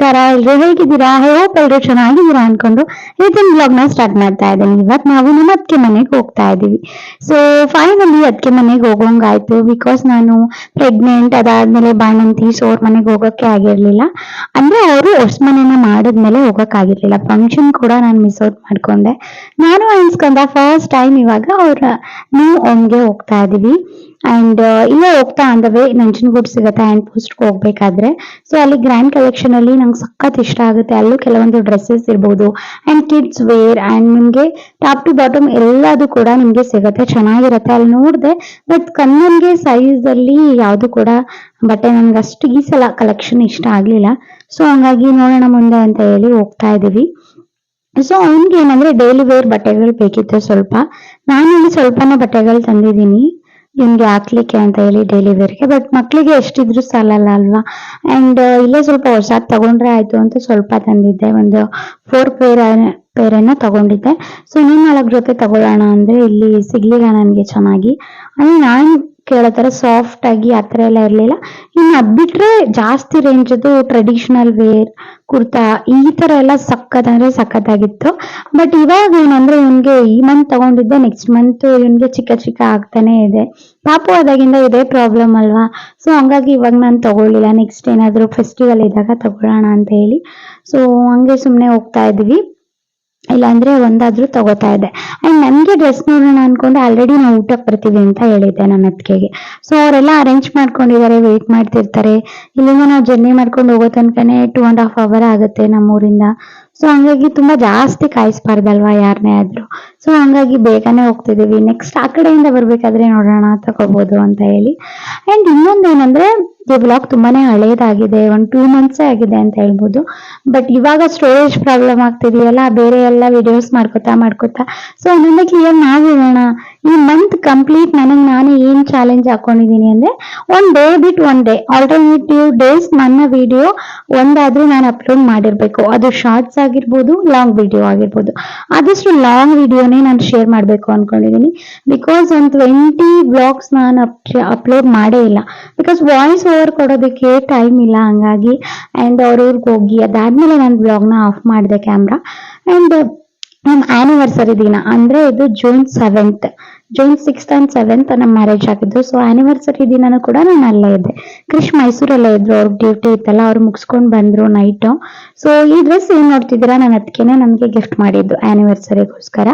ನಮಸ್ಕಾರ. ಎಲ್ರು ಹೇಗಿದ್ದೀರಾ? ಹೋಪ್ ಎಲ್ರು ಚೆನ್ನಾಗಿದ್ದೀರಾ ಅನ್ಕೊಂಡು ಇವತ್ತಿನ ಬ್ಲಾಗ್ನ ಸ್ಟಾರ್ಟ್ ಮಾಡ್ತಾ ಇದ್ದೀನಿ. ಇವತ್ತು ನಾವು ನಮ್ಮ ಅದಕ್ಕೆ ಮನೆಗೆ ಹೋಗ್ತಾ ಇದ್ದೀವಿ. ಸೊ ಫೈನಲಿ ಅದಕ್ಕೆ ಮನೆಗೆ ಹೋಗೋಂಗಾಯ್ತು. ಬಿಕಾಸ್ ನಾನು ಪ್ರೆಗ್ನೆಂಟ್ ಅದಾದ್ಮೇಲೆ ಬಾಣಂತಿ ಸೊ ಅವ್ರ ಮನೆಗೆ ಹೋಗಕ್ಕೆ ಆಗಿರ್ಲಿಲ್ಲ. ಅಂದ್ರೆ ಅವರು ಹೊಸ ಮನೆನ ಮಾಡಿದ್ಮೇಲೆ ಹೋಗಕ್ ಆಗಿರ್ಲಿಲ್ಲ. ಫಂಕ್ಷನ್ ಕೂಡ ನಾನು ಮಿಸ್ ಔಟ್ ಮಾಡ್ಕೊಂಡೆ. ನಾನು ಅನ್ಸ್ಕೊಂಡ ಫಸ್ಟ್ ಟೈಮ್ ಇವಾಗ ಅವ್ರ ನ್ಯೂ ಹೋಮ್ಗೆ ಹೋಗ್ತಾ ಇದೀವಿ ಅಂಡ್ ಇಲ್ಲೇ ಹೋಗ್ತಾ ಅಂದ ವೇ ನಂಜನಗೂಡ್ ಸಿಗತ್ತೆ ಆ್ಯಂಡ್ ಪೋಸ್ಟ್ಗೆ ಹೋಗ್ಬೇಕಾದ್ರೆ. ಸೊ ಅಲ್ಲಿ ಗ್ರ್ಯಾಂಡ್ ಕಲೆಕ್ಷನ್ ಅಲ್ಲಿ ನಂಗೆ ಸಖತ್ ಇಷ್ಟ ಆಗುತ್ತೆ. ಅಲ್ಲೂ ಕೆಲವೊಂದು ಡ್ರೆಸ್ಸಸ್ ಇರ್ಬೋದು ಅಂಡ್ ಕಿಡ್ಸ್ ವೇರ್ ಅಂಡ್ ನಿಮ್ಗೆ ಟಾಪ್ ಟು ಬಾಟಮ್ ಎಲ್ಲದು ಕೂಡ ನಿಮ್ಗೆ ಸಿಗುತ್ತೆ, ಚೆನ್ನಾಗಿರುತ್ತೆ. ಅಲ್ಲಿ ನೋಡಿದೆ ಬಟ್ ಕಣ್ಣನ್ಗೆ ಸೈಜ್ ಅಲ್ಲಿ ಯಾವುದು ಕೂಡ ಬಟ್ಟೆ ನನ್ಗೆ ಅಷ್ಟು ಈ ಸಲ ಕಲೆಕ್ಷನ್ ಇಷ್ಟ ಆಗ್ಲಿಲ್ಲ. ಸೊ ಹಂಗಾಗಿ ನೋಡೋಣ ಮುಂದೆ ಅಂತ ಹೇಳಿ ಹೋಗ್ತಾ ಇದೀವಿ. ಸೊ ಅವನ್ಗೆ ಏನಂದ್ರೆ ಡೈಲಿ ವೇರ್ ಬಟ್ಟೆಗಳು ಬೇಕಿತ್ತು ಸ್ವಲ್ಪ. ನಾನು ಇಲ್ಲಿ ಸ್ವಲ್ಪನೇ ಬಟ್ಟೆಗಳು ತಂದಿದ್ದೀನಿ. ಇವ್ನಿಗೆ ಹಾಕ್ಲಿಕ್ಕೆ ಅಂತ ಹೇಳಿ ಡೈಲಿ ವೇರ್ಗೆ ಬಟ್ ಮಕ್ಳಿಗೆ ಎಷ್ಟಿದ್ರು ಸಾಲಲ್ಲ ಅಲ್ವಾ? ಅಂಡ್ ಇಲ್ಲೇ ಸ್ವಲ್ಪ ಹೊಸಾದ್ ತಗೊಂಡ್ರೆ ಆಯ್ತು ಅಂತ ಸ್ವಲ್ಪ ತಂದಿದ್ದೆ. ಒಂದು ಫೋರ್ ಪೇರ್ ಪೇರನ್ನು ತಗೊಂಡಿದ್ದೆ. ಸೊ ಇನ್ನೂ ನಾಲ್ಕು ಜೊತೆ ತಗೊಳ್ಳೋಣ ಅಂದ್ರೆ ಇಲ್ಲಿ ಸಿಗ್ಲಿಲ್ಲ ನನಗೆ ಚೆನ್ನಾಗಿ. ಅಂದ್ರೆ ನಾನು ಕೇಳೋ ತರ ಸಾಫ್ಟ್ ಆಗಿ ಆ ಥರ ಎಲ್ಲ ಇರಲಿಲ್ಲ. ಇನ್ನು ಅದು ಬಿಟ್ಟರೆ ಜಾಸ್ತಿ ರೇಂಜದು ಟ್ರೆಡಿಷ್ನಲ್ ವೇರ್ ಕುರ್ತಾ ಈ ಥರ ಎಲ್ಲ ಸಖತ್ ಅಂದ್ರೆ ಸಖತ್ತಾಗಿತ್ತು. ಬಟ್ ಇವಾಗ ಏನಂದ್ರೆ ಇವನಿಗೆ ಈ ಮಂತ್ ತಗೊಂಡಿದ್ದೆ ನೆಕ್ಸ್ಟ್ ಮಂತ್ ಇವನಿಗೆ ಚಿಕ್ಕ ಚಿಕ್ಕ ಆಗ್ತಾನೆ ಇದೆ. ಪಾಪು ಆದಾಗಿಂದ ಇದೇ ಪ್ರಾಬ್ಲಮ್ ಅಲ್ವಾ? ಸೊ ಹಂಗಾಗಿ ಇವಾಗ ನಾನು ತಗೊಳ್ಳಿಲ್ಲ ನೆಕ್ಸ್ಟ್ ಏನಾದರೂ ಫೆಸ್ಟಿವಲ್ ಇದ್ದಾಗ ತಗೊಳ್ಳೋಣ ಅಂತ ಹೇಳಿ. ಸೊ ಹಂಗೆ ಸುಮ್ಮನೆ ಹೋಗ್ತಾ ಇದ್ವಿ. ಇಲ್ಲಾಂದ್ರೆ ಒಂದಾದ್ರೂ ತಗೋತಾ ಇದೆ ಅಂಡ್ ನನ್ಗೆ ಡ್ರೆಸ್ ನೋಡೋಣ ಅನ್ಕೊಂಡು ಆಲ್ರೆಡಿ ನಾವು ಊಟಕ್ಕೆ ಬರ್ತೀವಿ ಅಂತ ಹೇಳಿದ್ದೆ ನನ್ನ ಅತ್ತಿಗೆಗೆ. ಸೊ ಅವರೆಲ್ಲ ಅರೇಂಜ್ ಮಾಡ್ಕೊಂಡಿದ್ದಾರೆ ವೇಟ್ ಮಾಡ್ತಿರ್ತಾರೆ. ಇಲ್ಲಿಂದ ನಾವು ಜರ್ನಿ ಮಾಡ್ಕೊಂಡು ಹೋಗೋ ತನಕನೇ ಟೂ ಅಂಡ್ ಹಾಫ್ ಅವರ್ ಆಗುತ್ತೆ ನಮ್ಮೂರಿಂದ. ಸೊ ಹಂಗಾಗಿ ತುಂಬಾ ಜಾಸ್ತಿ ಕಾಯಿಸ್ಬಾರ್ದಲ್ವಾ ಯಾರನ್ನೇ ಆದ್ರೂ? ಸೊ ಹಂಗಾಗಿ ಬೇಗನೆ ಹೋಗ್ತಿದೀವಿ. ನೆಕ್ಸ್ಟ್ ಆ ಕಡೆಯಿಂದ ಬರ್ಬೇಕಾದ್ರೆ ನೋಡೋಣ ತಗೋಬಹುದು ಅಂತ ಹೇಳಿ. ಅಂಡ್ ಇನ್ನೊಂದು ಏನಂದ್ರೆ ಈ ಬ್ಲಾಗ್ ತುಂಬಾನೇ ಹಳೇದಾಗಿದೆ. ಒಂದ್ ಟೂ ಮಂತ್ಸೇ ಆಗಿದೆ ಅಂತ ಹೇಳ್ಬೋದು. ಬಟ್ ಇವಾಗ ಸ್ಟೋರೇಜ್ ಪ್ರಾಬ್ಲಮ್ ಆಗ್ತಿದೆಯಲ್ಲ, ಬೇರೆ ಎಲ್ಲ ವಿಡಿಯೋಸ್ ಮಾಡ್ಕೋತಾ ಮಾಡ್ಕೋತಾ. ಸೊ ಒಂದೊಂದೇ ಕ್ಲಿಯರ್ ಮಾಡಿರೋಣ ಈ ಮಂತ್ ಕಂಪ್ಲೀಟ್ ನನಗೆ ನಾನು ಏನ್ ಚಾಲೆಂಜ್ ಹಾಕೊಂಡಿದೀನಿ ಅಂದ್ರೆ ಒನ್ ಡೇ ಬಿಟ್ ಒನ್ ಡೇ ಆಲ್ಟರ್ನೇಟಿವ್ ಡೇಸ್ ನನ್ನ ವಿಡಿಯೋ ಒಂದಾದ್ರೂ ನಾನು ಅಪ್ಲೋಡ್ ಮಾಡಿರ್ಬೇಕು. ಅದು ಶಾರ್ಟ್ಸ್ ಆಗಿರ್ಬೋದು ಲಾಂಗ್ ವಿಡಿಯೋ ಆಗಿರ್ಬೋದು. ಆದಷ್ಟು ಲಾಂಗ್ ವಿಡಿಯೋನೇ ನಾನು ಶೇರ್ ಮಾಡಬೇಕು ಅನ್ಕೊಂಡಿದೀನಿ ಬಿಕಾಸ್ ಒಂದು ಟ್ವೆಂಟಿ ಬ್ಲಾಗ್ಸ್ ನಾನು ಅಪ್ಲೋಡ್ ಮಾಡೇ ಇಲ್ಲ. ಬಿಕಾಸ್ ವಾಯ್ಸ್ ಓವರ್ ಕೊಡೋದಕ್ಕೆ ಟೈಮ್ ಇಲ್ಲ ಹಂಗಾಗಿ ಅಂಡ್ ಅವ್ರವ್ರಿಗೆ ಹೋಗಿ ಅದಾದ್ಮೇಲೆ ನಾನು ಬ್ಲಾಗ್ನ ಆಫ್ ಮಾಡಿದೆ ಕ್ಯಾಮ್ರಾ ಅಂಡ್ ನಮ್ಮ ಆನಿವರ್ಸರಿ ದಿನ ಅಂದ್ರೆ ಇದು June seventh June sixth and seventh ನಮ್ಮ ಮ್ಯಾರೇಜ್ ಆಗಿದ್ದು ಸೊ ಆನಿವರ್ಸರಿ ದಿನನೂ ಕೂಡ ನಾನು ಅಲ್ಲೇ ಇದ್ದೆ. ಕ್ರಿಶ್ ಮೈಸೂರಲ್ಲೇ ಇದ್ರು, ಅವ್ರ ಡ್ಯೂಟಿ ಇತ್ತಲ್ಲ, ಅವ್ರು ಮುಗಿಸ್ಕೊಂಡು ಬಂದ್ರು ನೈಟ್ ಸೊ ಈ ಡ್ರೆಸ್ ಏನ್ ನೋಡ್ತಿದ್ದೀರಾ? ನನ್ನ ಅದಕ್ಕೇನೆ ನಮ್ಗೆ ಗಿಫ್ಟ್ ಮಾಡಿದ್ದು ಆನಿವರ್ಸರಿಗೋಸ್ಕರ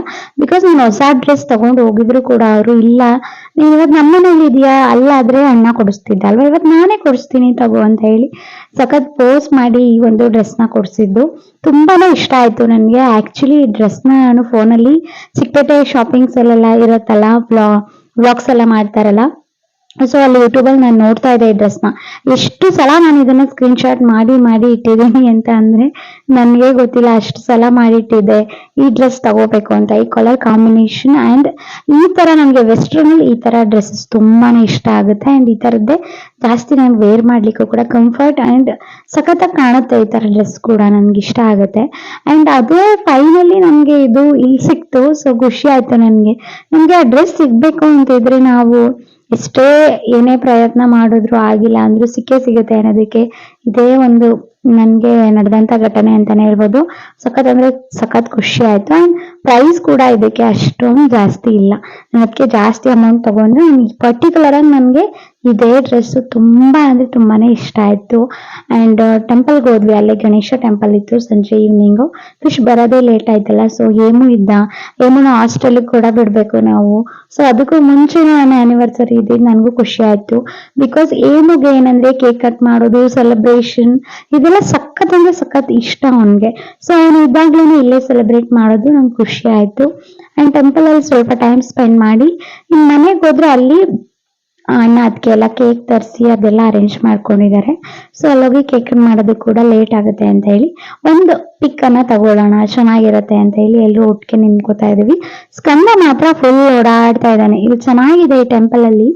ಬಿಕಾಸ್ ನಾನು ಹೊಸ ಡ್ರೆಸ್ ತಗೊಂಡು ಹೋಗಿದ್ರು ಕೂಡ ಅವರು ಇಲ್ಲ. ನೀನ್ ನಮ್ಮ ಮನೇಲಿ ಇದೆಯಾ? ಅಲ್ಲಾದ್ರೆ ಅಣ್ಣ ಕೊಡಿಸ್ತಿದ್ದ ಅಲ್ವಾ? ಇವತ್ತು ನಾನೇ ಕೊಡಿಸ್ತೀನಿ ತಗೋ ಅಂತ ಹೇಳಿ ಸಖತ್ ಪೋಸ್ಟ್ ಮಾಡಿ ಈ ಒಂದು ಡ್ರೆಸ್ನ ಕೊಡಿಸಿದ್ದು. ತುಂಬಾನೇ ಇಷ್ಟ ಆಯ್ತು ನನಗೆ. ಆಕ್ಚುಲಿ ಈ ಡ್ರೆಸ್ನ ನಾನು ಫೋನಲ್ಲಿ ಚಿಕ್ಕಪೇಟೆ ಶಾಪಿಂಗ್ಸ್ ಅಲ್ಲೆಲ್ಲ ಇರುತ್ತಲ್ಲ ಬ್ಲಾ ಬ್ಲಾಗ್ಸ್ ಎಲ್ಲ ಮಾಡ್ತಾರಲ್ಲ. ಸೊ ಅಲ್ಲಿ ಯೂಟ್ಯೂಬ್ ಅಲ್ಲಿ ನಾನು ನೋಡ್ತಾ ಇದ್ದೆ ಈ ಡ್ರೆಸ್ನ ಎಷ್ಟು ಸಲ ನಾನು ಇದನ್ನ ಸ್ಕ್ರೀನ್ ಶಾಟ್ ಮಾಡಿ ಮಾಡಿ ಇಟ್ಟಿದ್ದೀನಿ ಅಂತ ಅಂದ್ರೆ ನನಗೆ ಗೊತ್ತಿಲ್ಲ ಅಷ್ಟು ಸಲ ಮಾಡಿಟ್ಟಿದ್ದೆ ಈ ಡ್ರೆಸ್ ತಗೋಬೇಕು ಅಂತ, ಈ ಕಲರ್ ಕಾಂಬಿನೇಷನ್ ಅಂಡ್ ಈ ತರ ನನಗೆ ವೆಸ್ಟರ್ನ್ ಅಲ್ಲಿ ಈ ತರ ಡ್ರೆಸ್ಸಸ್ ತುಂಬಾನೇ ಇಷ್ಟ ಆಗುತ್ತೆ. ಅಂಡ್ ಈ ತರದ್ದೇ ಜಾಸ್ತಿ ನಾನು ವೇರ್ ಮಾಡ್ಲಿಕ್ಕೂ ಕೂಡ ಕಂಫರ್ಟ್ ಅಂಡ್ ಸಖತ್ತಾಗಿ ಕಾಣುತ್ತೆ ಈ ತರ ಡ್ರೆಸ್ ಕೂಡ ನನ್ಗೆ ಇಷ್ಟ ಆಗುತ್ತೆ. ಅಂಡ್ ಅದೇ ಫೈನಲಿ ನನಗೆ ಇದು ಇಲ್ಲಿ ಸಿಕ್ತು. ಸೊ ಖುಷಿ ಆಯ್ತು ನನ್ಗೆ. ನಮ್ಗೆ ಆ ಡ್ರೆಸ್ ಸಿಗ್ಬೇಕು ಅಂತ ಇದ್ರೆ ನಾವು ಎಷ್ಟೇ ಏನೇ ಪ್ರಯತ್ನ ಮಾಡಿದ್ರು ಆಗಿಲ್ಲ ಅಂದ್ರೂ ಸಿಕ್ಕೇ ಸಿಗುತ್ತೆ ಅನ್ನೋದಕ್ಕೆ ಇದೇ ಒಂದು ನನ್ಗೆ ನಡೆದಂತ ಘಟನೆ ಅಂತಾನೆ ಹೇಳ್ಬೋದು. ಸಖತ್ ಅಂದ್ರೆ ಸಖತ್ ಖುಷಿ ಆಯ್ತು. ಅಂಡ್ ಪ್ರೈಸ್ ಕೂಡ ಇದಕ್ಕೆ ಅಷ್ಟೊಂದು ಜಾಸ್ತಿ ಇಲ್ಲ. ಅದಕ್ಕೆ ಜಾಸ್ತಿ ಅಮೌಂಟ್ ತಗೊಂಡ್ರೆ ಪರ್ಟಿಕ್ಯುಲರ್ ಆಗಿ ನನಗೆ ಇದೇ ಡ್ರೆಸ್ ತುಂಬಾ ಅಂದ್ರೆ ತುಂಬಾನೇ ಇಷ್ಟ ಆಯ್ತು. ಅಂಡ್ ಟೆಂಪಲ್ಗೆ ಹೋದ್ವಿ. ಅಲ್ಲಿ ಗಣೇಶ ಟೆಂಪಲ್ ಇತ್ತು ಸಂಜೆ ಈವ್ನಿಂಗು ಫಿಶ್ ಬರೋದೇ ಲೇಟ್ ಆಯ್ತಲ್ಲ. ಸೊ ಏಮು ಇದ್ದ. ಏಮುನ ಹಾಸ್ಟೆಲ್ ಕೂಡ ಬಿಡ್ಬೇಕು ನಾವು. ಸೊ ಅದಕ್ಕೂ ಮುಂಚೆ ನನ್ನ ಆನಿವರ್ಸರಿ ಇದೆ ನನಗೂ ಖುಷಿ ಆಯ್ತು. ಬಿಕಾಸ್ ಏಮುಗೆ ಏನಂದ್ರೆ ಕೇಕ್ ಕಟ್ ಮಾಡೋದು ಸೆಲೆಬ್ರೇಷನ್ ಇದೆಲ್ಲ ಸಖತ್ ಅಂದ್ರೆ ಸಖತ್ ಇಷ್ಟ ಅವನ್ಗೆ. ಸೊ ಅವನು ಇದ್ದಾಗ್ಲೇನೆ ಇಲ್ಲೇ ಸೆಲೆಬ್ರೇಟ್ ಮಾಡೋದು ನಂಗೆ ಖುಷಿ ಆಯ್ತು. ಅಂಡ್ ಟೆಂಪಲ್ ಅಲ್ಲಿ ಸ್ವಲ್ಪ ಟೈಮ್ ಸ್ಪೆಂಡ್ ಮಾಡಿ, ಇನ್ ಮನೆಗೆ ಹೋದ್ರೆ ಅಲ್ಲಿ ಅಣ್ಣ ಅದಕ್ಕೆ ಎಲ್ಲ ಕೇಕ್ ತರಿಸಿ ಅದೆಲ್ಲ ಅರೇಂಜ್ ಮಾಡ್ಕೊಂಡಿದ್ದಾರೆ ಸೊ ಅಲ್ಲೋಗಿ ಕೇಕ್ ಮಾಡೋದು ಕೂಡ ಲೇಟ್ ಆಗುತ್ತೆ ಅಂತ ಹೇಳಿ, ಒಂದು ಪಿಕ್ ಅನ್ನ ತಗೊಳ್ಳೋಣ, ಚೆನ್ನಾಗಿರುತ್ತೆ ಅಂತ ಹೇಳಿ ಎಲ್ಲರೂ ಒಟ್ಟಿಗೆ ನಿಂತ್ಕೋತಾ ಇದೀವಿ ಸ್ಕಂದ ಮಾತ್ರ ಫುಲ್ ಓಡಾಡ್ತಾ ಇದ್ದಾನೆ. ಇದು ಚೆನ್ನಾಗಿದೆ ಈ ಟೆಂಪಲ್ ಅಲ್ಲಿ.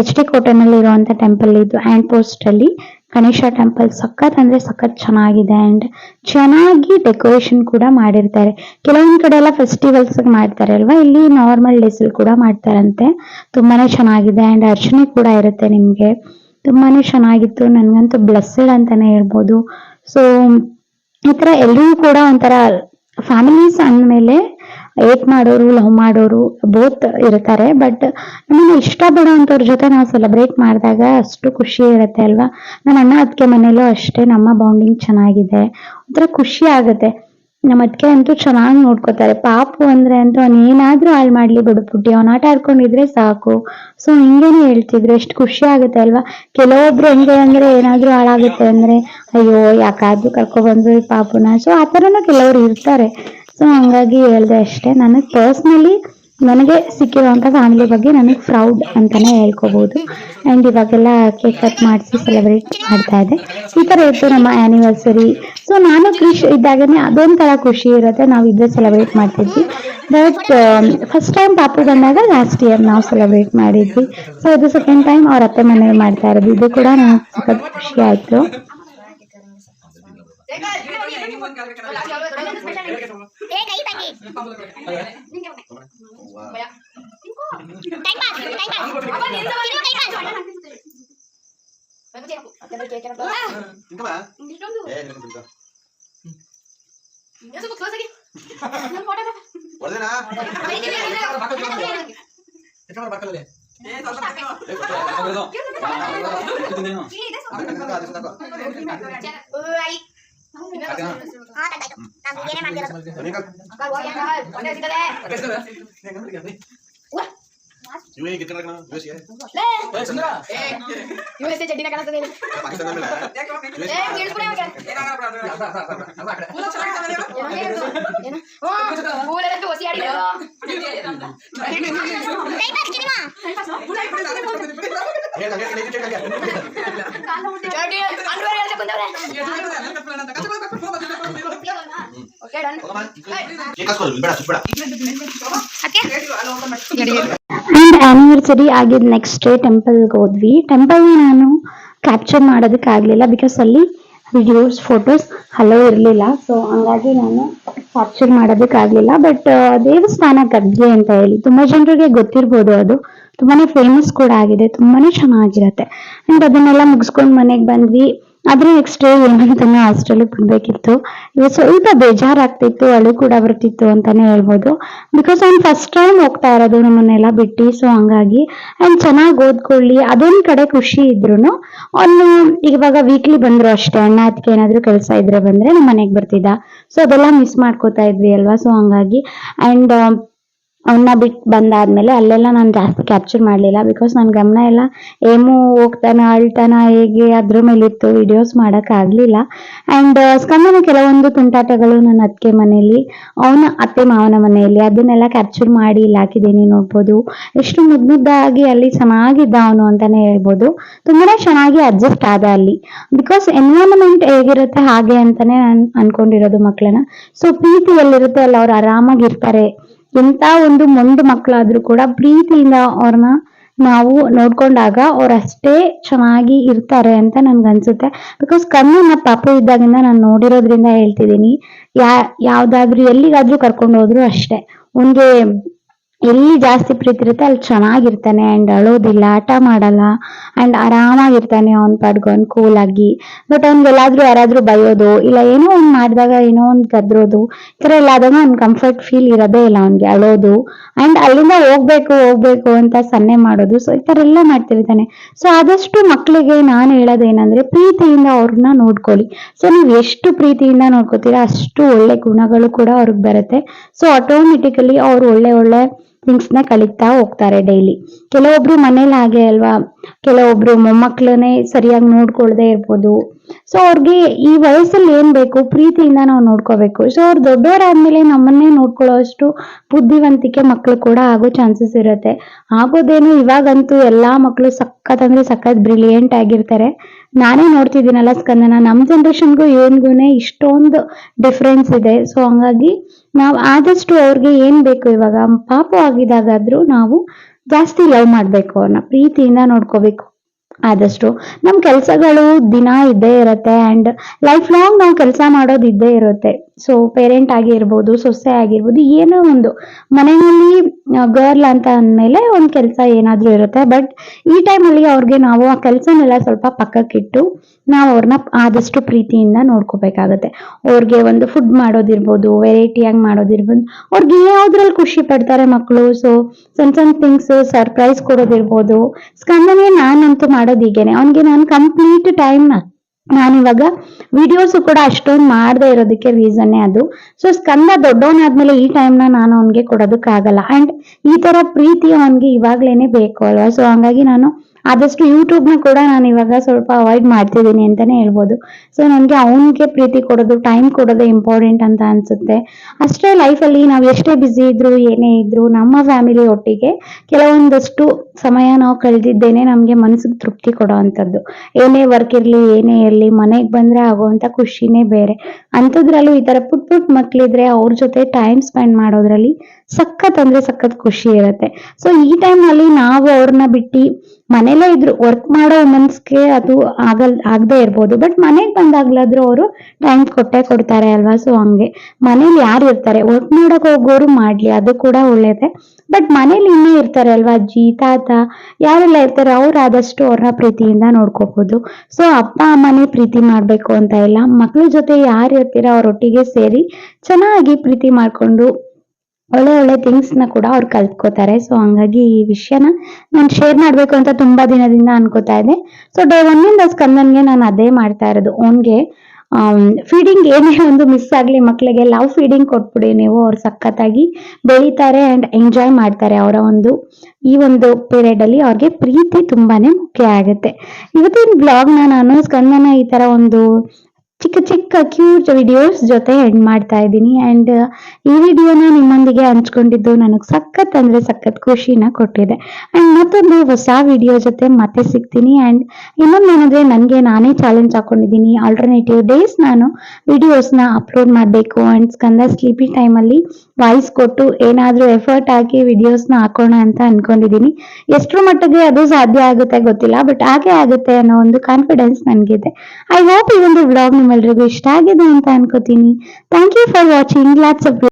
ಎಚ್ ಡಿ ಕೋಟೆನಲ್ಲಿ ಇರುವಂತ ಟೆಂಪಲ್ ಇದು ಹ್ಯಾಂಡ್ ಪೋಸ್ಟ್ ಅಲ್ಲಿ. ಗಣೇಶ ಟೆಂಪಲ್ ಸಖತ್ ಅಂದ್ರೆ ಸಖತ್ ಚೆನ್ನಾಗಿದೆ ಅಂಡ್ ಚೆನ್ನಾಗಿ ಡೆಕೋರೇಷನ್ ಕೂಡ ಮಾಡಿರ್ತಾರೆ. ಕೆಲವೊಂದ್ ಕಡೆ ಎಲ್ಲ ಫೆಸ್ಟಿವಲ್ಸ್ ಮಾಡ್ತಾರೆ ಅಲ್ವಾ? ಇಲ್ಲಿ ನಾರ್ಮಲ್ ಡೇಸ್ ಅಲ್ಲಿ ಕೂಡ ಮಾಡ್ತಾರಂತೆ. ತುಂಬಾನೇ ಚೆನ್ನಾಗಿದೆ ಅಂಡ್ ಅರ್ಚನೆ ಕೂಡ ಇರುತ್ತೆ ನಿಮ್ಗೆ. ತುಂಬಾನೇ ಚೆನ್ನಾಗಿತ್ತು. ನನ್ಗಂತೂ ಬ್ಲೆಸ್ಸೆಡ್ ಅಂತಾನೆ ಹೇಳ್ಬೋದು. ಸೊ ಈ ತರ ಎಲ್ರಿಗೂ ಕೂಡ ಒಂಥರ ಫ್ಯಾಮಿಲೀಸ್ ಅಂದಮೇಲೆ ಏಟ್ ಮಾಡೋರು, ಲವ್ ಮಾಡೋರು ಬೋತ್ ಇರ್ತಾರೆ. ಬಟ್ ನಮ್ಮನ್ನ ಇಷ್ಟಪಡೋವಂಥವ್ರ ಜೊತೆ ನಾವು ಸೆಲೆಬ್ರೇಟ್ ಮಾಡಿದಾಗ ಅಷ್ಟು ಖುಷಿ ಇರುತ್ತೆ ಅಲ್ವಾ? ನನ್ನ ಅಣ್ಣ ಅದಕ್ಕೆ ಮನೇಲೂ ಅಷ್ಟೇ ನಮ್ಮ ಬಾಂಡಿಂಗ್ ಚೆನ್ನಾಗಿದೆ. ಒಂಥರ ಖುಷಿ ಆಗುತ್ತೆ. ನಮ್ಮ ಅದಕ್ಕೆ ಅಂತೂ ಚೆನ್ನಾಗಿ ನೋಡ್ಕೋತಾರೆ. ಪಾಪು ಅಂದ್ರೆ ಅಂತೂ ಅವ್ನು ಏನಾದ್ರೂ ಹಾಳು ಮಾಡ್ಲಿ ಬಿಡು ಪುಟ್ಟಿ. ಅವ್ನ ಆಟ ಆಡ್ಕೊಂಡಿದ್ರೆ ಸಾಕು. ಸೊ ಹಿಂಗೇನೆ ಹೇಳ್ತಿದ್ರು, ಎಷ್ಟು ಖುಷಿ ಆಗುತ್ತೆ ಅಲ್ವಾ? ಕೆಲವೊಬ್ರು ಹೆಂಗೆ ಅಂದ್ರೆ ಏನಾದ್ರೂ ಹಾಳಾಗುತ್ತೆ ಅಂದ್ರೆ, ಅಯ್ಯೋ, ಯಾಕಾದ್ರೂ ಕರ್ಕೊಬಂದ್ರು ಪಾಪುನ. ಸೊ ಆ ಥರನೂ ಕೆಲವರು ಇರ್ತಾರೆ. ಸೊ ಹಂಗಾಗಿ ಹೇಳ್ದೆ ಅಷ್ಟೇ. ನನಗೆ ಪರ್ಸ್ನಲಿ ನನಗೆ ಸಿಕ್ಕಿರುವಂಥ ಫ್ಯಾಮಿಲಿ ಬಗ್ಗೆ ನನಗೆ ಪ್ರೌಡ್ ಅಂತಾನೆ ಹೇಳ್ಕೊಬೋದು. ಆ್ಯಂಡ್ ಇವಾಗೆಲ್ಲ ಕೇಕ್ ಕಟ್ ಮಾಡಿಸಿ ಸೆಲೆಬ್ರೇಟ್ ಮಾಡ್ತಾ ಇದೆ. ಈ ಥರ ಇತ್ತು ನಮ್ಮ ಆ್ಯನಿವರ್ಸರಿ ಸೊ ನಾನು ಖುಷಿ ಇದ್ದಾಗನೇ ಅದೊಂಥರ ಖುಷಿ ಇರುತ್ತೆ. ನಾವು ಇದ್ರೆ ಸೆಲೆಬ್ರೇಟ್ ಮಾಡ್ತಿದ್ವಿ. ಬಟ್ ಫಸ್ಟ್ ಟೈಮ್ ಪಾಪು ಬಂದಾಗ ಲಾಸ್ಟ್ ಇಯರ್ ನಾವು ಸೆಲೆಬ್ರೇಟ್ ಮಾಡಿದ್ವಿ. ಸೊ ಇದು ಸೆಕೆಂಡ್ ಟೈಮ್ ಅವ್ರ ಅತ್ತೆ ಮನೇಲಿ ಮಾಡ್ತಾ ಇರೋದು. ಇದು ಕೂಡ ನನಗೆ ಸಖತ್ ಖುಷಿ ಆಯಿತು. ಬರ್ತದೆ kayo tadi. Time pass, time pass. Sino mo time pass? Tingka ba? Eh, hindi ko tingka. Wala na. Eh, tingka, tingka, tingka. Ah, tanda ito. Nabigyan naman dito. Tingka. Yung eh, kita na US ya. USA ಚಡ್ಡಿನ ಕಾಣಿಸ್ತದೆ Pakistan namin lah. ಏ ಕೇಳಿಸ್ಬಿಡಿ ಏನು ಊರಲ್ಲಂತೂ ಹೊಸಿ ಆಡಿದ್ರು Time ಆಗಿದ್ next day ಟೆಂಪಲ್ಗೆ ಹೋದ್ವಿ. Temple ನಾನು capture ಮಾಡೋದಕ್ಕಾಗಲಿಲ್ಲ ಬಿಕಾಸ್ ಅಲ್ಲಿ ವಿಡಿಯೋಸ್ ಫೋಟೋಸ್ ಹಲೋ ಇರಲಿಲ್ಲ. ಸೊ ಹಂಗಾಗಿ ನಾನು ಕ್ಯಾಪ್ಚರ್ ಮಾಡೋದಕ್ಕಾಗಲಿಲ್ಲ. ಬಟ್ ದೇವಸ್ಥಾನ ಗದ್ಗೆ ಅಂತ ಹೇಳಿ ತುಂಬ ಜನರಿಗೆ ಗೊತ್ತಿರ್ಬೋದು ಅದು. ತುಂಬಾನೇ ಫೇಮಸ್ ಕೂಡ ಆಗಿದೆ. ತುಂಬಾನೇ ಚೆನ್ನಾಗಿರತ್ತೆ. ಆ್ಯಂಡ್ ಅದನ್ನೆಲ್ಲ ಮುಗಿಸ್ಕೊಂಡು ಮನೆಗೆ ಬಂದ್ವಿ. ಆದ್ರೆ ನೆಕ್ಸ್ಟ್ ಡೇ ಏನಂತಾನೆ ಹಾಸ್ಟೆಲ್ಗೆ ಬರ್ಬೇಕಿತ್ತು ಇವತ್ತು ಸ್ವಲ್ಪ ಬೇಜಾರಾಗ್ತಿತ್ತು, ಅಳು ಕೂಡ ಬರ್ತಿತ್ತು ಅಂತಾನೆ ಹೇಳ್ಬೋದು. ಬಿಕಾಸ್ ಅವ್ನು ಫಸ್ಟ್ ಟೈಮ್ ಹೋಗ್ತಾ ಇರೋದು ನಮ್ಮನ್ನೆಲ್ಲ ಬಿಟ್ಟು ಸೊ ಹಂಗಾಗಿ ಅಂಡ್ ಚೆನ್ನಾಗಿ ಓದ್ಕೊಳ್ಳಿ, ಅದೊಂದ್ ಕಡೆ ಖುಷಿ ಇದ್ರು ಅವನು ಇವಾಗ ವೀಕ್ಲಿ ಬಂದ್ರು ಅಷ್ಟೇ, ಅಣ್ಣ ಅದಕ್ಕೆ ಏನಾದ್ರು ಕೆಲಸ ಇದ್ರೆ ಬಂದ್ರೆ ನಮ್ಮ ಮನೆಗೆ ಬರ್ತಿದ್ದ. ಸೊ ಅದೆಲ್ಲ ಮಿಸ್ ಮಾಡ್ಕೋತಾ ಇದ್ವಿ ಅಲ್ವಾ? ಸೊ ಹಂಗಾಗಿ ಅಂಡ್ ಅವನ್ನ ಬಿಟ್ಟು ಬಂದಾದ್ಮೇಲೆ ಅಲ್ಲೆಲ್ಲ ನಾನು ಜಾಸ್ತಿ ಕ್ಯಾಪ್ಚರ್ ಮಾಡಲಿಲ್ಲ ಬಿಕಾಸ್ ನನ್ನ ಗಮನ ಎಲ್ಲ ಏಮು ಹೋಗ್ತಾನ, ಅಳ್ತಾನ, ಹೇಗೆ ಅದ್ರ ಮೇಲಿತ್ತು ವಿಡಿಯೋಸ್ ಮಾಡೋಕ್ಕಾಗಲಿಲ್ಲ ಆ್ಯಂಡ್ ಸ್ಕಂದನ ಕೆಲವೊಂದು ತುಂಟಾಟಗಳು ನನ್ನ ಅತ್ತಿಗೆ ಮನೆಯಲ್ಲಿ ಅವನ ಅತ್ತೆ ಮಾವನ ಮನೆಯಲ್ಲಿ ಅದನ್ನೆಲ್ಲ ಕ್ಯಾಪ್ಚರ್ ಮಾಡಿ ಇಲ್ಲಿ ಹಾಕಿದ್ದೀನಿ ನೋಡ್ಬೋದು. ಎಷ್ಟು ಮುದ್ದು ಮುದ್ದಾಗಿ ಅಲ್ಲಿ ಚೆನ್ನಾಗಿದ್ದ ಅವನು ಅಂತಾನೆ ಹೇಳ್ಬೋದು. ತುಂಬಾ ಚೆನ್ನಾಗಿ ಅಡ್ಜಸ್ಟ್ ಆದ ಅಲ್ಲಿ. ಬಿಕಾಸ್ ಎನ್ವೈರನ್ಮೆಂಟ್ ಹೇಗಿರುತ್ತೆ, ಹಾಗೆ ಅಂತಾನೆ ನಾನು ಅನ್ಕೊಂಡಿರೋದು ಮಕ್ಕಳನ್ನ ಸೊ ಪ್ರೀತಿ ಎಲ್ಲಿರುತ್ತೆ ಅಲ್ಲಿ ಅವ್ರು ಆರಾಮಾಗಿರ್ತಾರೆ. ಎಂತ ಒಂದು ಮೊಂಡು ಮಕ್ಕಳಾದ್ರೂ ಕೂಡ ಪ್ರೀತಿಯಿಂದ ಅವ್ರನ್ನ ನಾವು ನೋಡ್ಕೊಂಡಾಗ ಅವ್ರು ಅಷ್ಟೇ ಚೆನ್ನಾಗಿ ಇರ್ತಾರೆ ಅಂತ ನನ್ಗೆ ಅನ್ಸುತ್ತೆ ಬಿಕಾಸ್ ಕಣ್ಣನ್ನ ಪಾಪು ಇದ್ದಾಗಿಂದ ನಾನು ನೋಡಿರೋದ್ರಿಂದ ಹೇಳ್ತಿದ್ದೀನಿ. ಯಾ ಯಾವ್ದಾದ್ರು ಎಲ್ಲಿಗಾದ್ರೂ ಕರ್ಕೊಂಡು ಹೋದ್ರು ಅಷ್ಟೇ. ಒಂದು ಎಲ್ಲಿ ಜಾಸ್ತಿ ಪ್ರೀತಿ ಇರುತ್ತೆ ಅಲ್ಲಿ ಚೆನ್ನಾಗಿರ್ತಾನೆ ಅಂಡ್ ಅಳೋದಿಲ್ಲ ಆಟ ಮಾಡಲ್ಲ ಅಂಡ್ ಆರಾಮಾಗಿರ್ತಾನೆ ಅವ್ನ ಪಾಡ್ಗೆ, ಅವ್ನು ಕೂಲಾಗಿ ಬಟ್ ಅವ್ನಿಗೆಲ್ಲಾದ್ರೂ ಯಾರಾದ್ರೂ ಬಯೋದು, ಇಲ್ಲ ಏನೋ ಒಂದ್ ಮಾಡಿದಾಗ ಏನೋ ಒಂದ್ ಗದ್ರೋದು, ಈ ಥರ ಎಲ್ಲ ಆದಾಗ ಅವ್ನ್ ಕಂಫರ್ಟ್ ಫೀಲ್ ಇರೋದೇ ಇಲ್ಲ ಅವ್ನಿಗೆ, ಅಳೋದು. ಅಂಡ್ ಅಲ್ಲಿಂದ ಹೋಗ್ಬೇಕು ಹೋಗ್ಬೇಕು ಅಂತ ಸನ್ನೆ ಮಾಡೋದು ಸೊ ಈ ಥರ ಎಲ್ಲ ಮಾಡ್ತಿರ್ತಾನೆ. ಸೊ ಆದಷ್ಟು ಮಕ್ಕಳಿಗೆ ನಾನು ಹೇಳೋದೇನಂದ್ರೆ ಪ್ರೀತಿಯಿಂದ ಅವ್ರನ್ನ ನೋಡ್ಕೊಳ್ಳಿ. ಸೊ ನೀವು ಎಷ್ಟು ಪ್ರೀತಿಯಿಂದ ನೋಡ್ಕೋತೀರಾ ಅಷ್ಟು ಒಳ್ಳೆ ಗುಣಗಳು ಕೂಡ ಅವ್ರಿಗೆ ಬರುತ್ತೆ. ಸೊ ಆಟೋಮೆಟಿಕಲಿ ಅವ್ರು ಒಳ್ಳೆ ಒಳ್ಳೆ ಥಿಂಗ್ಸ್ನ ಕಲಿತಾ ಹೋಗ್ತಾರೆ ಡೈಲಿ ಕೆಲವೊಬ್ರು ಮನೇಲಿ ಹಾಗೆ ಅಲ್ವಾ? ಕೆಲವೊಬ್ರು ಮೊಮ್ಮಕ್ಳನ್ನೇ ಸರಿಯಾಗಿ ನೋಡ್ಕೊಳ್ದೆ ಇರ್ಬೋದು. ಸೊ ಅವ್ರಿಗೆ ಈ ವಯಸ್ಸಲ್ಲಿ ಏನ್ ಬೇಕು? ಪ್ರೀತಿಯಿಂದ ನಾವು ನೋಡ್ಕೋಬೇಕು. ಸೊ ಅವ್ರು ದೊಡ್ಡವರಾದ್ಮೇಲೆ ನಮ್ಮನ್ನೇ ನೋಡ್ಕೊಳ್ಳೋ ಅಷ್ಟು ಬುದ್ಧಿವಂತಿಕೆ ಮಕ್ಳು ಕೂಡ ಆಗೋ ಚಾನ್ಸಸ್ ಇರುತ್ತೆ. ಆಗೋದೇನು ಇವಾಗಂತೂ ಎಲ್ಲಾ ಮಕ್ಕಳು ಸಖತ್ ಅಂದ್ರೆ ಸಖತ್ ಬ್ರಿಲಿಯಂಟ್ ಆಗಿರ್ತಾರೆ. ನಾನೇ ನೋಡ್ತಿದ್ದೀನಲ್ಲ ಸ್ಕಂದನ ನಮ್ಮ ಜನ್ರೇಷನ್ಗೂ ಏನ್ಗೂನೆ ಇಷ್ಟೊಂದು ಡಿಫ್ರೆನ್ಸ್ ಇದೆ. ಸೊ ಹಂಗಾಗಿ ನಾವು ಆದಷ್ಟು ಅವ್ರಿಗೆ ಏನ್ ಬೇಕು ಇವಾಗ? ಪಾಪ ಆಗಿದಾಗಾದ್ರೂ ನಾವು ಜಾಸ್ತಿ ಲವ್ ಮಾಡ್ಬೇಕು ಅವ್ರನ್ನ ಪ್ರೀತಿಯಿಂದ ನೋಡ್ಕೋಬೇಕು. ಆದಷ್ಟು. ನಮ್ ಕೆಲ್ಸಗಳು ದಿನ ಇದ್ದೇ ಇರುತ್ತೆ ಅಂಡ್ ಲೈಫ್ ಲಾಂಗ್ ನಾವು ಕೆಲಸ ಮಾಡೋದು ಇದ್ದೇ ಇರುತ್ತೆ. ಸೊ ಪೇರೆಂಟ್ ಆಗಿರ್ಬೋದು, ಸೊಸೆ ಆಗಿರ್ಬೋದು, ಏನೋ ಒಂದು. ಮನೆಯಲ್ಲಿ ಗರ್ಲ್ ಅಂತ ಅಂದಮೇಲೆ ಒಂದು ಕೆಲಸ ಏನಾದರೂ ಇರುತ್ತೆ. ಬಟ್ ಈ ಟೈಮಲ್ಲಿ ಅವ್ರಿಗೆ ನಾವು ಆ ಕೆಲಸನೆಲ್ಲ ಸ್ವಲ್ಪ ಪಕ್ಕಕ್ಕಿಟ್ಟು ನಾವು ಅವ್ರನ್ನ ಆದಷ್ಟು ಪ್ರೀತಿಯಿಂದ ನೋಡ್ಕೋಬೇಕಾಗತ್ತೆ. ಅವ್ರಿಗೆ ಒಂದು ಫುಡ್ ಮಾಡೋದಿರ್ಬೋದು ವೆರೈಟಿಯಾಗಿ ಮಾಡೋದಿರ್ಬೋದು. ಅವ್ರಿಗೆ ಯಾವುದ್ರಲ್ಲಿ ಖುಷಿ ಪಡ್ತಾರೆ ಮಕ್ಕಳು ಸೊ ಸಣ್ಣ ಸಣ್ಣ ಥಿಂಗ್ಸ್ ಸರ್ಪ್ರೈಸ್ ಕೊಡೋದಿರ್ಬೋದು. ಸ್ಕಂದನೇ ನಾನಂತೂ ಮಾಡೋದು ಹೀಗೇನೆ. ಅವ್ನಿಗೆ ನಾನು ಕಂಪ್ಲೀಟ್ ಟೈಮ್ ನಾನಿವಾಗ ವಿಡಿಯೋಸು ಕೂಡ ಅಷ್ಟೊಂದು ಮಾಡದೇ ಇರೋದಕ್ಕೆ ರೀಸನ್ನೇ ಅದು. ಸೊ ಸ್ಕಂದ ದೊಡ್ಡವನಾದ್ಮೇಲೆ ಈ ಟೈಮ್ನ ನಾನು ಅವನಿಗೆ ಕೊಡೋದಕ್ಕಾಗಲ್ಲ. ಅಂಡ್ ಈ ತರ ಪ್ರೀತಿ ಅವನಿಗೆ ಇವಾಗ್ಲೇನೆ ಬೇಕು ಅಲ್ವಾ? ಸೊ ಹಂಗಾಗಿ ನಾನು ಆದಷ್ಟು ಯೂಟ್ಯೂಬ್ನ ಕೂಡ ನಾನು ಇವಾಗ ಸ್ವಲ್ಪ ಅವಾಯ್ಡ್ ಮಾಡ್ತಿದ್ದೀನಿ ಅಂತಾನೆ ಹೇಳ್ಬೋದು. ಸೊ ನನಗೆ ಅವನಿಗೆ ಪ್ರೀತಿ ಕೊಡೋದು ಟೈಮ್ ಕೊಡೋದು ಇಂಪಾರ್ಟೆಂಟ್ ಅಂತ ಅನ್ಸುತ್ತೆ. ಅಷ್ಟೇ ಲೈಫಲ್ಲಿ ನಾವು ಎಷ್ಟೇ ಬ್ಯುಸಿ ಇದ್ರು, ಏನೇ ಇದ್ರು, ನಮ್ಮ ಫ್ಯಾಮಿಲಿ ಒಟ್ಟಿಗೆ ಕೆಲವೊಂದಷ್ಟು ಸಮಯ ನಾವು ಕಳೆದಿದ್ದೇನೆ ನಮಗೆ ಮನಸ್ಸಿಗೆ ತೃಪ್ತಿ ಕೊಡೋ ಅಂಥದ್ದು. ಏನೇ ವರ್ಕ್ ಇರಲಿ, ಏನೇ ಇರಲಿ, ಮನೆಗೆ ಬಂದ್ರೆ ಆಗುವಂಥ ಖುಷಿನೇ ಬೇರೆ. ಅಂಥದ್ರಲ್ಲೂ ಈ ಥರ ಪುಟ್ ಪುಟ್ ಮಕ್ಳಿದ್ರೆ ಅವ್ರ ಜೊತೆ ಟೈಮ್ ಸ್ಪೆಂಡ್ ಮಾಡೋದ್ರಲ್ಲಿ ಸಖತ್ ಅಂದ್ರೆ ಸಖತ್ ಖುಷಿ ಇರುತ್ತೆ. ಸೊ ಈ ಟೈಮ್ ಅಲ್ಲಿ ನಾವು ಅವ್ರನ್ನ ಬಿಟ್ಟು ಮನೇಲೆ ಇದ್ರು ವರ್ಕ್ ಮಾಡೋ ಮನ್ಸ್ಗೆ ಅದು ಆಗಲ್, ಆಗದೆ ಇರ್ಬೋದು. ಬಟ್ ಮನೆಗೆ ಬಂದಾಗ್ಲಾದ್ರೂ ಅವರು ಟೈಮ್ ಕೊಟ್ಟೆ ಕೊಡ್ತಾರೆ ಅಲ್ವಾ? ಸೊ ಹಂಗೆ. ಮನೇಲಿ ಯಾರು ಇರ್ತಾರೆ? ವರ್ಕ್ ಮಾಡಕ್ ಹೋಗೋರು ಮಾಡ್ಲಿ, ಅದು ಕೂಡ ಒಳ್ಳೇದೆ. ಬಟ್ ಮನೇಲಿ ಇನ್ನೂ ಇರ್ತಾರೆ ಅಲ್ವಾ? ಅಜ್ಜಿ, ತಾತ ಯಾರೆಲ್ಲ ಇರ್ತಾರೆ, ಅವ್ರು ಆದಷ್ಟು ಅವ್ರನ್ನ ಪ್ರೀತಿಯಿಂದ ನೋಡ್ಕೋಬಹುದು ಸೊ ಅಪ್ಪ, ಅಮ್ಮನೇ ಪ್ರೀತಿ ಮಾಡ್ಬೇಕು ಅಂತ ಇಲ್ಲ. ಮಕ್ಳ ಜೊತೆ ಯಾರು ಇರ್ತೀರ ಅವ್ರೊಟ್ಟಿಗೆ ಸೇರಿ ಚೆನ್ನಾಗಿ ಪ್ರೀತಿ ಮಾಡ್ಕೊಂಡು ಒಳ್ಳೆ ಒಳ್ಳೆ ಥಿಂಗ್ಸ್ನ ಕೂಡ ಅವ್ರು ಕಲ್ತ್ಕೋತಾರೆ. ಸೊ ಹಂಗಾಗಿ ಈ ವಿಷಯನ ನಾನು ಶೇರ್ ಮಾಡ್ಬೇಕು ಅಂತ ತುಂಬಾ ದಿನದಿಂದ ಅನ್ಕೋತಾ ಇದ್ದೆ. ಸೊ ಡೇ ಒನ್ನಿಂದ ಸ್ಕಂದನ್ಗೆ ನಾನು ಅದೇ ಮಾಡ್ತಾ ಇರೋದು. ಓನ್ಗೆ ಫೀಡಿಂಗ್ ಏನೇ ಒಂದು ಮಿಸ್ ಆಗ್ಲಿ ಮಕ್ಕಳಿಗೆ ಲವ್ ಫೀಡಿಂಗ್ ಕೊಟ್ಬಿಡಿ ನೀವು. ಅವ್ರು ಸಖತ್ತಾಗಿ ಬೆಳೀತಾರೆ ಅಂಡ್ ಎಂಜಾಯ್ ಮಾಡ್ತಾರೆ ಅವರ ಒಂದು, ಈ ಒಂದು ಪೀರಿಯಡಲ್ಲಿ ಅವ್ರಿಗೆ ಪ್ರೀತಿ ತುಂಬಾನೇ ಮುಖ್ಯ ಆಗುತ್ತೆ. ಇವತ್ತಿನ ಬ್ಲಾಗ್ನ ನಾನು ಸ್ಕಂದನ ಈ ತರ ಒಂದು ಚಿಕ್ಕ ಚಿಕ್ಕ ಕ್ಯೂಟ್ ವಿಡಿಯೋಸ್ ಜೊತೆ ಎಂಡ್ ಮಾಡ್ತಾ ಇದ್ದೀನಿ. ಅಂಡ್ ಈ ವಿಡಿಯೋನ ನಿಮ್ಮೊಂದಿಗೆ ಹಂಚ್ಕೊಂಡಿದ್ದು ನನಗೆ ಸಖತ್ ಅಂದರೆ ಸಖತ್ ಖುಷಿನ ಕೊಟ್ಟಿದೆ. ಆ್ಯಂಡ್ ಮತ್ತೊಂದು ಹೊಸ ವಿಡಿಯೋ ಜೊತೆ ಮತ್ತೆ ಸಿಗ್ತೀನಿ. ಅಂಡ್ ಇನ್ನೊಂದೇನಂದರೆ ನನಗೆ ನಾನೇ ಚಾಲೆಂಜ್ ಹಾಕ್ಕೊಂಡಿದ್ದೀನಿ ಆಲ್ಟರ್ನೇಟಿವ್ ಡೇಸ್ ನಾನು ವಿಡಿಯೋಸ್ನ ಅಪ್ಲೋಡ್ ಮಾಡಬೇಕು. ಅಂಡ್ ಸ್ಕಂದ ಸ್ಲೀಪಿ ಟೈಮಲ್ಲಿ ವಾಯ್ಸ್ ಕೊಟ್ಟು ಏನಾದರೂ ಎಫರ್ಟ್ ಹಾಕಿ ವಿಡಿಯೋಸ್ನ ಹಾಕೋಣ ಅಂತ ಅನ್ಕೊಂಡಿದ್ದೀನಿ. ಎಷ್ಟರ ಮಟ್ಟಿಗೆ ಅದು ಸಾಧ್ಯ ಆಗುತ್ತೆ ಗೊತ್ತಿಲ್ಲ. ಬಟ್ ಹಾಗೆ ಆಗುತ್ತೆ ಅನ್ನೋ ಒಂದು ಕಾನ್ಫಿಡೆನ್ಸ್ ನನಗಿದೆ. ಐ ಹೋಪ್ ಈ ಒಂದು ವ್ಲಾಗ್ ನಿಮ್ಮೆಲ್ರಿಗೂ ಇಷ್ಟ ಆಗಿದೆ ಅಂತ ಅನ್ಕೋತೀನಿ. Thank you for watching lots of